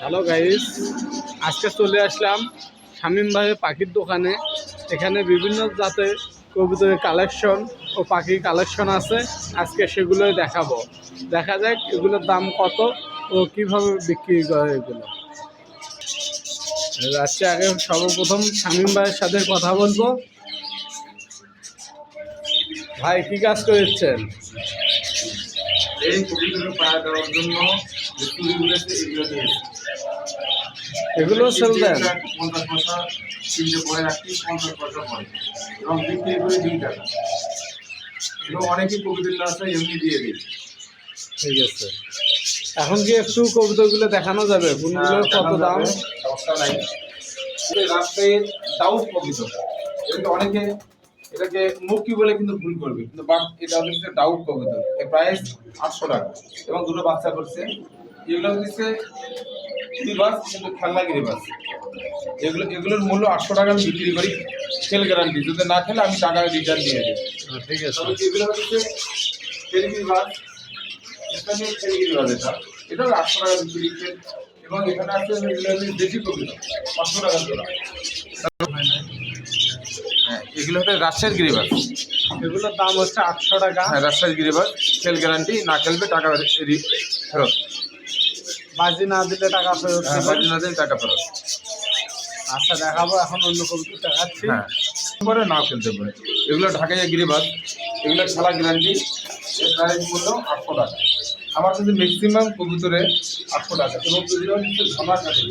Hello guys আজকে চলে আসলাম শামীম ভাইয়ের পাখির দোকানে। এখানে বিভিন্ন জাতের কবুতরের কালেকশন ও পাখির কালেকশন আছে। আজকে সেগুলোই দেখাবো। দেখা যাক এগুলোর দাম কত ও কীভাবে বিক্রি করে এগুলো। আজকে আগে সর্বপ্রথম শামীম ভাইয়ের সাথে কথা বলব। ভাই, কি কাজ করেছেন? এই কবিতাকে পাড়া দেওয়ার জন্য এগুলো সেল দেন। পঞ্চাশ পয়সা পরে রাখছি পঞ্চাশ পয়সা পরে। এবং বিক্রি করে দিই টাকা। এবং অনেকেই এমনি দিয়ে দিই। ঠিক আছে। এখন কি একটু কবিতাগুলো দেখানো যাবে? কোনগুলোর কত দাম? নাই। রাস্তায় দাউদ কবিতা। এটা অনেকে এটাকে মুক্তি বলে কিন্তু ভুল করবে। কিন্তু বাট এটা হচ্ছে ডাউট কবিতা। এর প্রাইস আটশো টাকা। এবং দুটো বাচ্চা করছে। এগুলো হচ্ছে বাস কিন্তু খেলনা গিরি বাস এগুলো এগুলোর মূল্য আটশো টাকা আমি বিক্রি করি সেল গ্যারান্টি যদি না খেলে আমি টাকা রিটার্ন দিয়ে দিই ঠিক আছে। তবে এগুলো হচ্ছে তেলগিরি বাস স্থানীয় তেলগিরি বাস এটা। এটাও আটশো টাকা বিক্রি এবং এখানে আছে এগুলো হচ্ছে দেশি কবিতা পাঁচশো টাকা জোড়া। হ্যাঁ এগুলো হচ্ছে রাজশাহীর গিরিবাস এগুলোর দাম হচ্ছে আটশো টাকা। হ্যাঁ রাজশাহীর গিরিবাস সেল গ্যারান্টি না খেলবে টাকা ফেরত। বাজি না দিলে টাকা ফেরত হ্যাঁ দেবেন। না দিলে টাকা ফেরত। আচ্ছা দেখাবো এখন অন্য কবিতা দেখাচ্ছি। হ্যাঁ। পরে নাও খেলতে পারে এগুলো ঢাকাইয়া গিরিবাস এগুলো খেলা গ্যারান্টি এর প্রাইস মূল্য আটশো টাকা। আমার কাছে ম্যাক্সিমাম কবুতরে আটশো টাকা। এবং এগুলো হচ্ছে ঝর্ণা কাটিং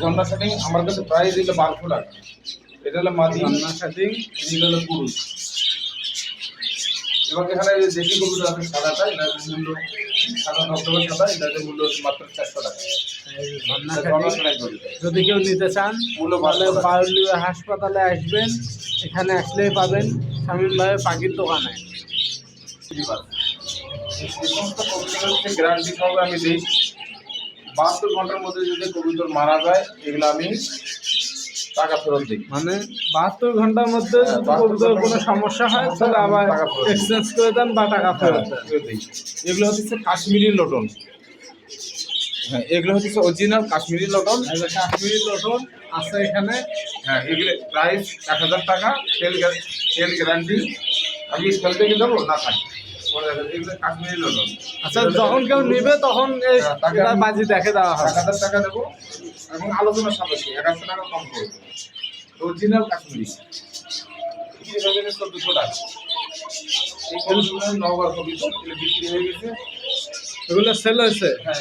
ঝর্ণা কাটিং আমার কাছে প্রাইস দিলে বারোশো টাকা। এটা হলো মাদি। রান্না সেটিং এগুলো হলো পুরুষ। এবং এখানে যে দেশি কবুতর আছে সাদাটা এটার মূল্য সাদা নকশা সাদা এটার মূল্য হচ্ছে মাত্র চারশো টাকা। যদি কেউ নিতে চান তাহলে পাঁচশো হাসপাতালে আসবেন এখানে আসলেই পাবেন শামীম ভাইয়ের পাখির দোকানে গিরিবাস। সমস্ত হচ্ছে গ্যারান্টি সহকারে আমি দিই বাহাত্তর ঘণ্টার মধ্যে যদি কবুতর মারা যায় এগুলো আমি টাকা ফেরত দিই। মানে বাহাত্তর ঘণ্টার মধ্যে হ্যাঁ, যদি কোনো সমস্যা হয় তাহলে আবার। এক্সচেঞ্জ করে দেন বা টাকা ফেরত দেন। এগুলো হচ্ছে কাশ্মীরি লটন। হ্যাঁ এগুলো হচ্ছে অরিজিনাল কাশ্মীরি লটন। কাশ্মীরি লটন আছে এখানে। হ্যাঁ এগুলো প্রাইস এক হাজার টাকা সেল সেল গ্যারান্টি আমি সেল থেকে দেবো না থাকি আচ্ছা যখন কেউ নেবে তখন হ্যাঁ, বাজি দেখে দেওয়া এক হাজার টাকা দেবো এবং আলোচনা সাপেক্ষে এক হাজার টাকা কম করব। অরিজিনাল কাশ্মীরি। হয়ে চোদ্দশো টাকা। এই কবিগুলো নগর কবিতা বিক্রি হয়ে গেছে। এগুলো সেল হয়েছে? হ্যাঁ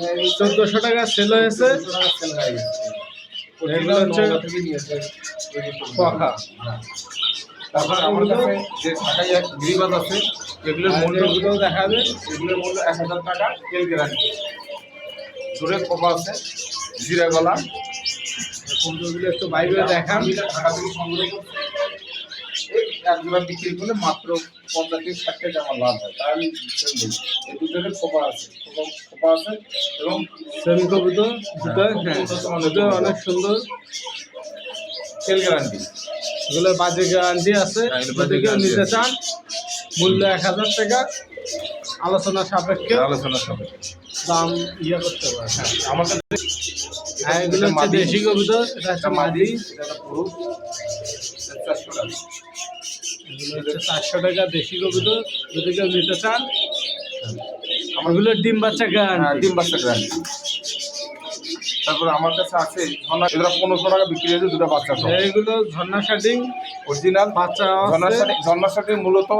হয়ে গেছে। চোদ্দশো টাকা সেল হয়েছে। হয়ে এগুলো হচ্ছে হ্যাঁ। তারপর আমার কাছে যে ঢাকায় এক গিরিবাজ আছে এগুলোর মূল্য দেখা দেখাবে। এগুলোর মূল্য এক হাজার টাকা তেল গ্যারান্টি। দূরে খোপা আছে জিরা গলা কোনগুলো একটু বাইরে দেখান। ঢাকা থেকে সংগ্রহ এক জোড়া বিক্রি করলে মাত্র পঞ্চাশ থেকে ষাট টাকা আমার লাভ হয়। তাই আমি। এই দুটোতে খোপা আছে। খোপা আছে এবং সেমি কবিতা দুটো হ্যাঁ দুটো অনেক সুন্দর। তেল গ্যারান্টি। এগুলো বাজে গ্যারান্টি আছে। হ্যাঁ, যদি কেউ নিতে চান মূল্য এক হাজার টাকা। আলোচনা সাপেক্ষে আলোচনা হবে দাম ইয়ে করতে পারে। হ্যাঁ আমার কাছে হ্যাঁ এগুলো হচ্ছে। দেশি কবিতা এটা হচ্ছে মাদি। চারশো টাকা এগুলো হচ্ছে চারশো টাকা দেশি কবিতা যদি কেউ নিতে চান। এগুলো ডিম বাচ্চা গ্যারান্টি ডিম বাচ্চা গ্যারান্টি তারপরে আমার কাছে আছে ঝর্ণা পনেরোশো টাকা বিক্রি হয়েছে দুটো বাচ্চা এইগুলো ঝর্ণা শাটিং অরিজিনাল বাচ্চা সাথে ঝর্ণার মূলত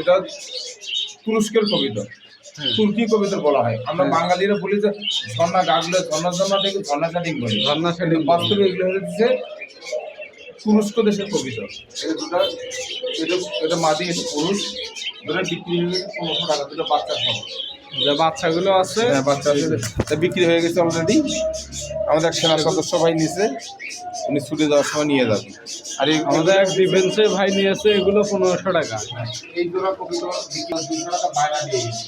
এটা তুরস্কের কবিতা হ্যাঁ। তুর্কি কবিতা বলা হয়। আমরা। বাঙালিরা বলি যে ঝর্ণা গাছগুলো ঝর্ণা ঝর্ণা থেকে ঝর্ণা কাটিং বলি। ঝর্ণা শাটিং বাস্তবে এগুলো হচ্ছে তুরস্ক দেশের কবিতা। এটা দুটো এটা এটা মাদি এটা পুরুষ দুটো বিক্রি হয়ে গেছে পনেরোশো টাকা দুটো বাচ্চা সহ। যে বাচ্চাগুলো আছে হ্যাঁ বাচ্চা আছে। তা বিক্রি হয়ে গেছে অলরেডি আমাদের এক সেনার সদস্য ভাই নিচে উনি ছুটে যাওয়ার সময় নিয়ে যাবে। আর এই আমাদের এক ডিফেন্সের ভাই নিয়েছে এগুলো পনেরোশো টাকা। এই জোড়া কবিতা বিক্রি দুশো টাকা বাইরে দিয়ে গেছে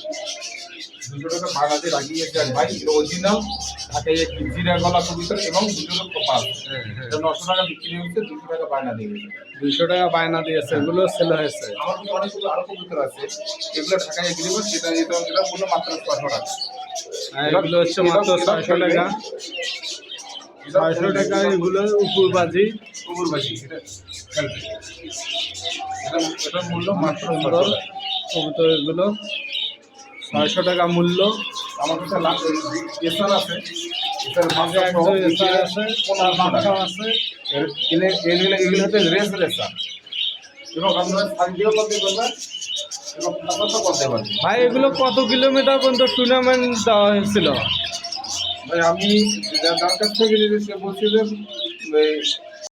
দুশো টাকা বায়না দিয়ে রাখিয়েছে এক ভাই অরিজিনাল এক জিরা গলা কবিতা এবং দুটো কপাল। এটা নশো টাকা বিক্রি হচ্ছে দুশো টাকা বায়না দিয়ে দুইশো টাকা বায়না দিয়েছে এগুলো সেল হয়েছে। আমার কিন্তু অনেকগুলো আরও কবুতর আছে এগুলো ঢাকায় এগ্রিমেন্ট যেটা এটা এটা মূল্য মাত্র ছশো টাকা। এগুলো হচ্ছে মাত্র ছয়শো টাকা। ছয়শো টাকা এগুলো উপর বাজি কুকুরবাজি এটা মূল্য মাত্র টাকা। কবুতর এগুলো। ছয়শো টাকা মূল্য। আমার কাছে এসার আছে। বিক্রি আছে আছে এগুলো এগুলো হচ্ছে রেস রেসার এবং আপনারা সার্ভিও করতে পারবেন ভাই এগুলো কত কিলোমিটার পর্যন্ত টুর্নামেন্ট দেওয়া হয়েছিল? ভাই আমি যার কাছ থেকে বলছিলেন এই